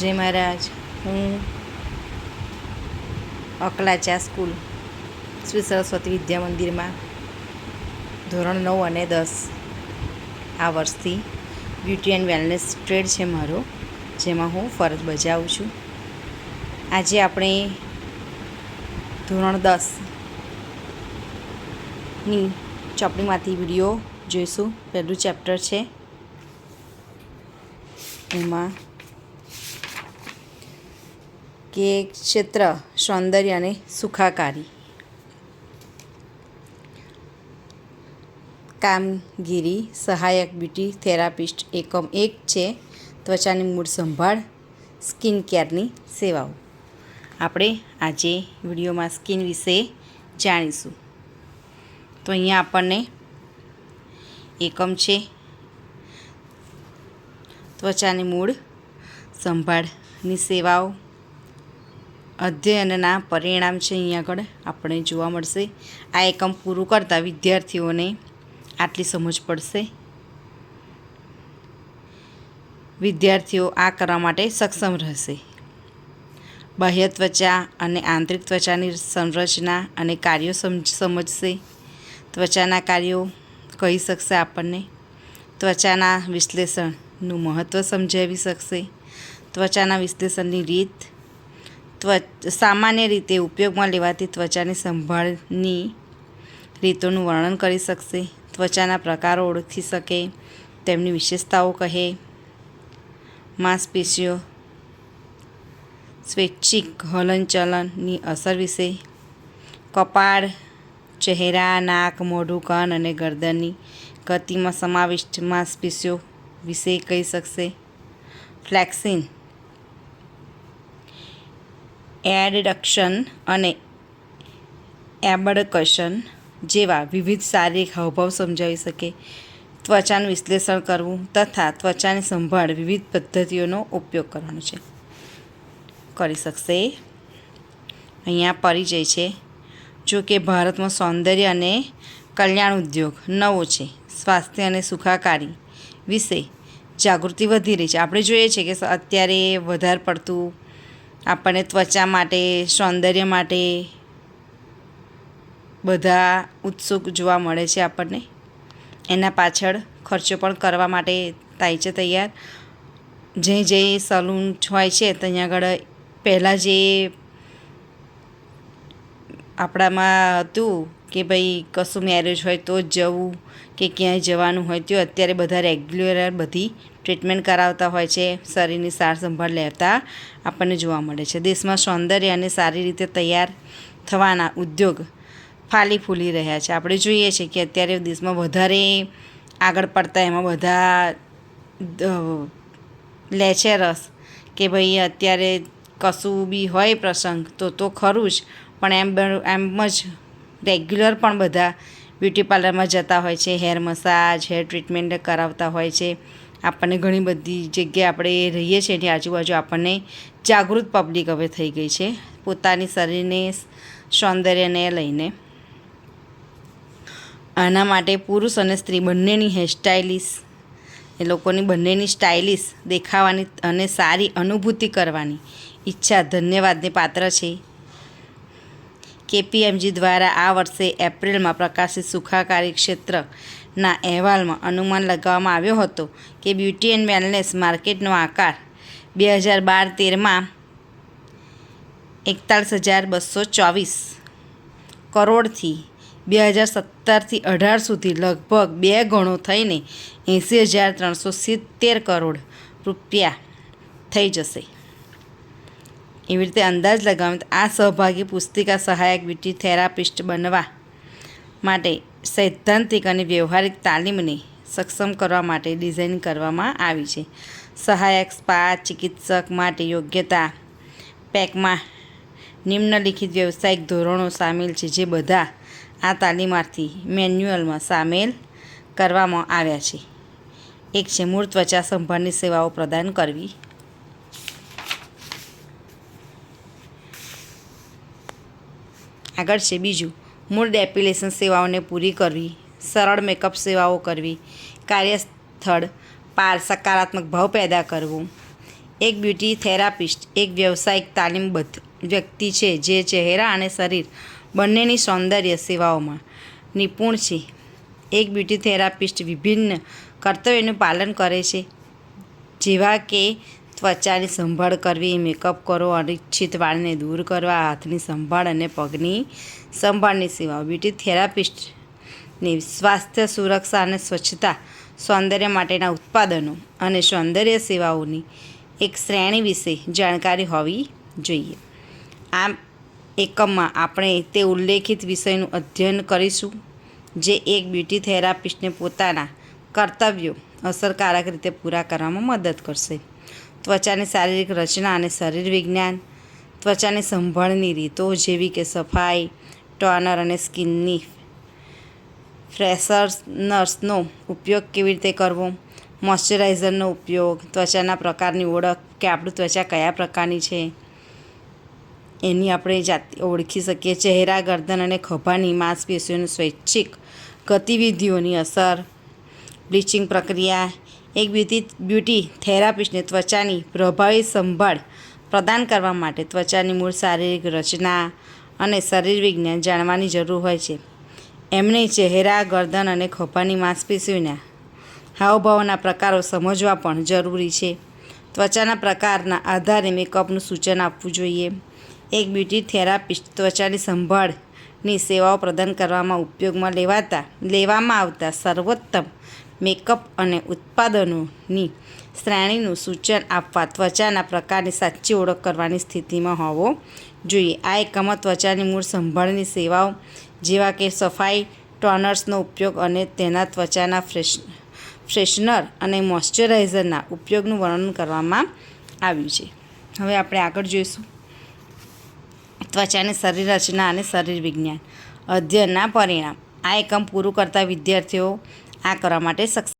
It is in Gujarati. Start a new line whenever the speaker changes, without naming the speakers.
જય મહારાજ. હું અકલાચા સ્કૂલ, શ્રી સરસ્વતી વિદ્યા મંદિરમાં ધોરણ નવ અને દસ આ વર્ષથી બ્યુટી એન્ડ વેલનેસ ટ્રેડ છે મારો, જેમાં હું ફરજ બજાવું છું. આજે આપણે ધોરણ દસની ચોપડીમાંથી વીડિયો જોઈશું. પહેલું ચેપ્ટર છે, એમાં કે ક્ષેત્ર સૌંદર્ય અને સુખાકારી. કામગીરી, સહાયક બ્યુટી થેરાપિસ્ટ એકમ એક છે, ત્વચાની મૂળ સંભાળ, સ્કિન કેરની સેવાઓ. આપણે આજે વિડીયોમાં સ્કિન વિશે જાણીશું. તો અહીંયા આપણને એકમ છે, ત્વચાની મૂળ સંભાળની સેવાઓ અધ્યયનના પરિણામ છે અહીંયા આગળ. આપણે જોવા મળશે. આ એકમ પૂરું કરતાં વિદ્યાર્થીઓને આટલી સમજ પડશે. વિદ્યાર્થીઓ આ કરવા માટે સક્ષમ રહેશે. બાહ્ય ત્વચા અને આંતરિક ત્વચાની સંરચના અને કાર્યો સમજ સમજશે. ત્વચાના કાર્યો કહી શકશે આપણને. ત્વચાના વિશ્લેષણનું મહત્ત્વ સમજાવી શકશે. ત્વચાના વિશ્લેષણની રીત ત્વ સામાન્ય રીતે ઉપયોગમાં લેવાતી ત્વચાની સંભાળની રીતોનું વર્ણન કરી શકશે. ત્વચાના પ્રકારો ઓળખી શકે, તેમની વિશેષતાઓ કહે, માંસપેશીઓ, સ્વૈચ્છિક હલનચલનની અસર વિશે, કપાળ, ચહેરા, નાક, મોઢું, કાન અને ગરદનની ગતિમાં સમાવિષ્ટ માંસપેશીઓ વિશે કહી શકશે. ફ્લેક્સિન એડડક્શન અને એબડકશન જેવા વિવિધ શારીરિક હાવભાવ સમજાવી શકે. ત્વચાનું વિશ્લેષણ કરવું તથા ત્વચાની સંભાળ વિવિધ પદ્ધતિઓનો ઉપયોગ કરવાનો છે. કરી શકશે? અહીંયા પરિચય છે. જો કે ભારતમાં સૌંદર્ય અને કલ્યાણ ઉદ્યોગ નવો છે. સ્વાસ્થ્ય અને સુખાકારી વિશે જાગૃતિ વધી રહી છે. આપણે જોઈએ છીએ કે અત્યારે વધારે પડતું આપણને ત્વચા માટે, સૌંદર્ય માટે બધા ઉત્સુક જોવા મળે છે આપણને. એના પાછળ ખર્ચો પણ કરવા માટે થાય છે તૈયાર. જે જે સલૂન હોય છે ત્યાં આગળ પહેલાં જે આપણામાં હતું કે ભાઈ કશું મેરેજ હોય તો જ જવું કે ક્યાંય જવાનું હોય તો અત્યારે બધા રેગ્યુલર બધી ટ્રીટમેન્ટ કરાવતા હોય છે, શરીરની સાર સંભાળ લેતા આપણને જોવા મળે છે. દેશમાં સૌંદર્ય અને સારી રીતે તૈયાર થવાના ઉદ્યોગ ફાલી ફૂલી રહ્યા છે. આપણે જોઈએ છીએ કે અત્યારે દેશમાં વધારે આગળ પડતા એમાં બધા લે છે રસ કે ભાઈ અત્યારે કશું બી હોય પ્રસંગ તો તો ખરું જ, પણ એમ એમ જ રેગ્યુલર પણ બધા બ્યુટી પાર્લરમાં જતા હોય છે, હેર મસાજ, હેર ટ્રીટમેન્ટ કરાવતા હોય છે. આપણને ઘણી બધી જગ્યાએ આપણે રહીએ છીએ એની આજુબાજુ આપણને જાગૃત પબ્લિક હવે થઈ ગઈ છે, પોતાની શરીરને સૌંદર્યને લઈને. આના માટે પુરુષ અને સ્ત્રી બંનેની હેરસ્ટાઇલિશ એ લોકોની બંનેની સ્ટાઇલિશ દેખાવાની અને સારી અનુભૂતિ કરવાની ઈચ્છા ધન્યવાદને પાત્ર છે. કેપીએમજી દ્વારા આ વર્ષે એપ્રિલમાં પ્રકાશિત સુખાકારી ક્ષેત્રના અહેવાલમાં અનુમાન લગાવવામાં આવ્યો હતો કે બ્યુટી એન્ડ વેલનેસ માર્કેટનો આકાર બે હજાર બાર તેરમાં એકતાળીસ હજાર બસો ચોવીસ કરોડથી બે હજાર સત્તરથી અઢાર સુધી લગભગ બે ગણો થઈને એંસી હજાર ત્રણસો સિત્તેર કરોડ રૂપિયા થઈ જશે. એવી રીતે અંદાજ લગાવે આ સહભાગી પુસ્તિકા સહાયક બ્યુટી થેરાપિસ્ટ બનવા માટે સૈદ્ધાંતિક અને વ્યવહારિક તાલીમને સક્ષમ કરવા માટે ડિઝાઇન કરવામાં આવી છે. સહાયક, સ્પા, ચિકિત્સક માટે યોગ્યતા પેકમાં નિમ્નલિખિત વ્યવસાયિક ધોરણો સામેલ છે જે બધા આ તાલીમાર્થી મેન્યુઅલમાં સામેલ કરવામાં આવ્યા છે. એક છે મૂળ ત્વચા સંભાળની સેવાઓ પ્રદાન કરવી. આગળ છે બીજું, મૂળ ડેપિલેશન સેવાઓને પૂરી કરવી, સરળ મેકઅપ સેવાઓ કરવી, કાર્યસ્થળ પાર સકારાત્મક ભાવ પેદા કરવો. એક બ્યુટી થેરાપિસ્ટ, એક વ્યવસાયિક તાલીમબદ્ધ વ્યક્તિ છે જે ચહેરા અને શરીર બંનેની સૌંદર્ય સેવાઓમાં નિપુણ છે. એક બ્યુટી થેરાપિસ્ટ વિભિન્ન કર્તવ્યોનું પાલન કરે છે, જેવા કે ત્વચાની સંભાળ કરવી મેકઅપ કરો, અનિચ્છિત વાળને દૂર કરવા, હાથની સંભાળ અને પગની સંભાળની સેવાઓ. બ્યુટી થેરાપિસ્ટની સ્વાસ્થ્ય, સુરક્ષા અને સ્વચ્છતા સૌંદર્ય માટેના ઉત્પાદનો અને સૌંદર્ય સેવાઓની એક શ્રેણી વિશે જાણકારી હોવી જોઈએ. આ એકમમાં આપણે તે ઉલ્લેખિત વિષયનું અધ્યયન કરીશું, જે એક બ્યુટી થેરાપિસ્ટને પોતાના કર્તવ્યો અસરકારક રીતે પૂરા કરવામાં મદદ કરશે. ત્વચાની શારીરિક રચના અને શરીર વિજ્ઞાન, ત્વચાની સંભાળની રીતો જેવી કે સફાઈ, ટોનર અને સ્કિનની ફ્રેશનર્સનો ઉપયોગ કેવી રીતે કરવો? મોઇશ્ચરાઇઝરનો ઉપયોગ, ત્વચાના પ્રકારની ઓળખ કે આપણી ત્વચા કયા પ્રકારની છે? એની આપણે જાતે ઓળખી શકીએ. ચહેરા, ગરદન અને ખભાની માંસપેશીઓની સ્વૈચ્છિક ગતિવિધિઓની અસર, બ્લીચિંગ પ્રક્રિયા એક બ્યુટી બ્યુટી થેરાપિસ્ટને ત્વચાની પ્રભાવી સંભાળ પ્રદાન કરવા માટે ત્વચાની મૂળ શારીરિક રચના અને શરીર વિજ્ઞાન જાણવાની જરૂર હોય છે. એમને ચહેરા, ગરદન અને ખભાની માંસપેશીઓના હાવભાવના પ્રકારો સમજવા પણ જરૂરી છે. ત્વચાના પ્રકારના આધારે મેકઅપનું સૂચન આપવું જોઈએ. એક બ્યુટી થેરાપિસ્ટ ત્વચાની સંભાળની સેવાઓ પ્રદાન કરવામાં ઉપયોગમાં લેવાતા, લેવામાં આવતા સર્વોત્તમ મેકઅપ અને ઉત્પાદનોની શ્રેણીનું સૂચન આપવા ત્વચાના પ્રકારની સાચી ઓળખ કરવાની સ્થિતિમાં હોવો જોઈએ. આ એકમમાં ત્વચાની મૂળ સંભાળની સેવાઓ જેવા કે સફાઈ, ટોનર્સનો ઉપયોગ અને તેના ત્વચાના ફ્રેશ, ફ્રેશનર અને મોઇશ્ચરાઇઝરના ઉપયોગનું વર્ણન કરવામાં આવ્યું છે. હવે આપણે આગળ જોઈશું. ત્વચાની શરીર રચના અને શરીર વિજ્ઞાન. અધ્યયનના પરિણામ. આ એકમ પૂરું કરતા વિદ્યાર્થીઓ આ કરવા માટે સક્ષમ